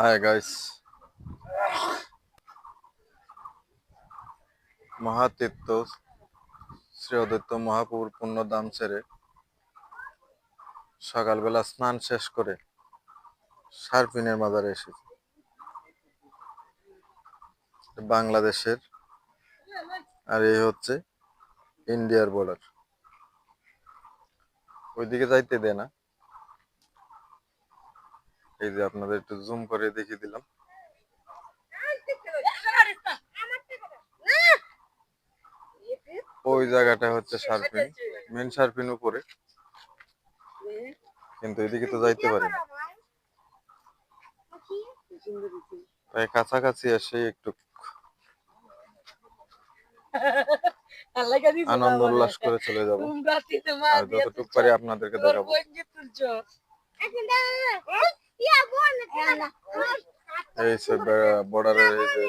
Hi guys মহাতীর্থ Shri অদ্বৈত মহাপুর পূর্ণ দাম ছেড়ে সকালবেলা স্নান শেষ করে সারপিনের মাজারে এসেছি বাংলাদেশের আর এই হচ্ছে ইন্ডিয়ার বর্ডার ওইদিকে যাইতে দেয় না। এই যে আপনাদের একটু জুম করে দেখিয়ে দিলাম। ওই জায়গাটা হচ্ছে সারপিন মেন সারপিন উপরে। কিন্তু এদিকে তো যাইতে পারি তাই কাছাকাছি এসে একটু আনন্দ উল্লাস করে চলে যাব। আর যতটুকু পারি আপনাদেরকে দেখাবো। এই সে বর্ডারের এই যে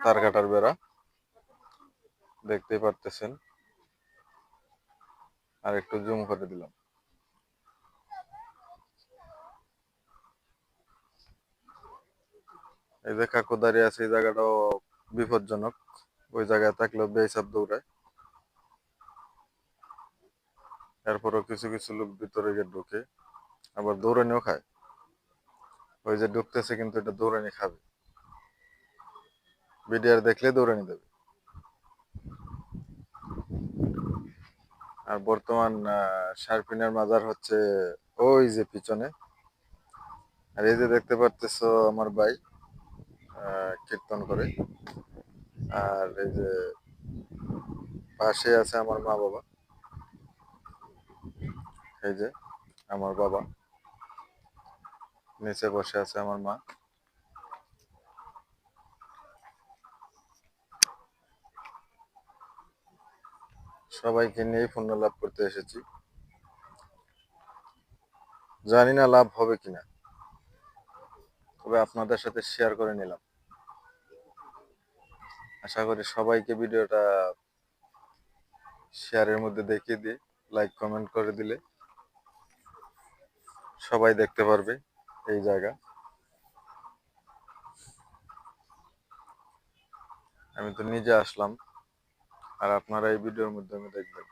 তার কাটার বেড়া, দেখতেই পারতেছেন। আর একটু জুম করে দিলাম। এই যে কাকু দাঁড়িয়ে আছে, এই জায়গাটাও বিপজ্জনক। ওই জায়গায় থাকলেও বেহিসাব দৌড়ায়। এরপরও কিছু কিছু লোক ভিতরে গিয়ে ঢুকে, আবার দৌড়ানিও খায়। ওই যে ঢুকতেছে কিন্তু এটা দৌড়ানি খাবে। বিডিআর দেখলে দৌড়ানি দেবে। আর বর্তমান শারপিনের মাজার হচ্ছে ওই যে পিছনে। আর এই যে দেখতে পারতেছো আমার ভাই কীর্তন করে। আর এই যে পাশে আছে আমার মা বাবা এই যে আমার বাবা। নিচে বসে আছে আমার মা। সবাইকে নিয়ে পুণ্য লাভ করতে এসেছি। জানি না লাভ হবে কিনা। তবে আপনাদের সাথে শেয়ার করে নিলাম। আশা করি সবাইকে ভিডিওটা শেয়ারের মধ্যে দেখিয়ে দিয়ে লাইক কমেন্ট করে দিলে সবাই দেখতে পারবে। এই জায়গা। আমি তো নিজে আসলাম, আর আপনারা এই ভিডিওর মাধ্যমে দেখবেন।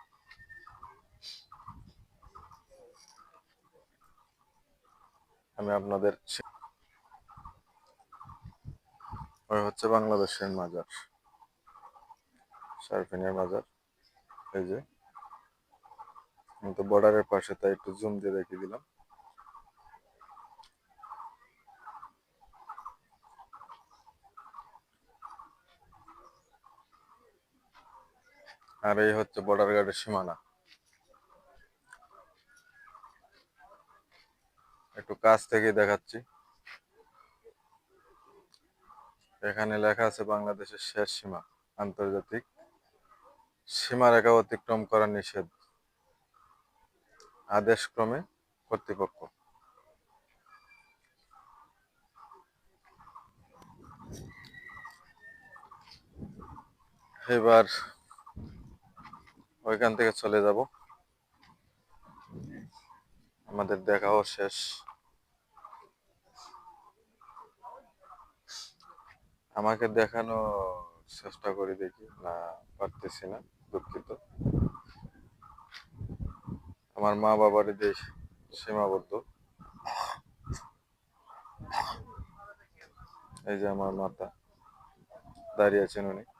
আমি আপনাদের ওই হচ্ছে বাংলাদেশের মাজার, সার্ফিনের মাজার। এই যে, আমি তো বর্ডারের পাশে, তাই একটু জুম দিয়ে দেখিয়ে দিলাম। আর এই হচ্ছে বর্ডার গার্ডের সীমানা। একটু কাছ থেকে দেখাচ্ছি। এখানে লেখা আছে বাংলাদেশের শেষ সীমা, আন্তর্জাতিক সীমারেখা অতিক্রম করা নিষেধ। আদেশক্রমে কর্তৃপক্ষ। এবার ওইখান থেকে চলে যাব। আমাদের দেখাও শেষ। আমাকে দেখানো চেষ্টা করি দেখি, না পারতেছি না, দুঃখিত। আমার মা বাবার দেশ সীমাবদ্ধ। এই যে আমার মাতা দাঁড়িয়ে আছেন উনি।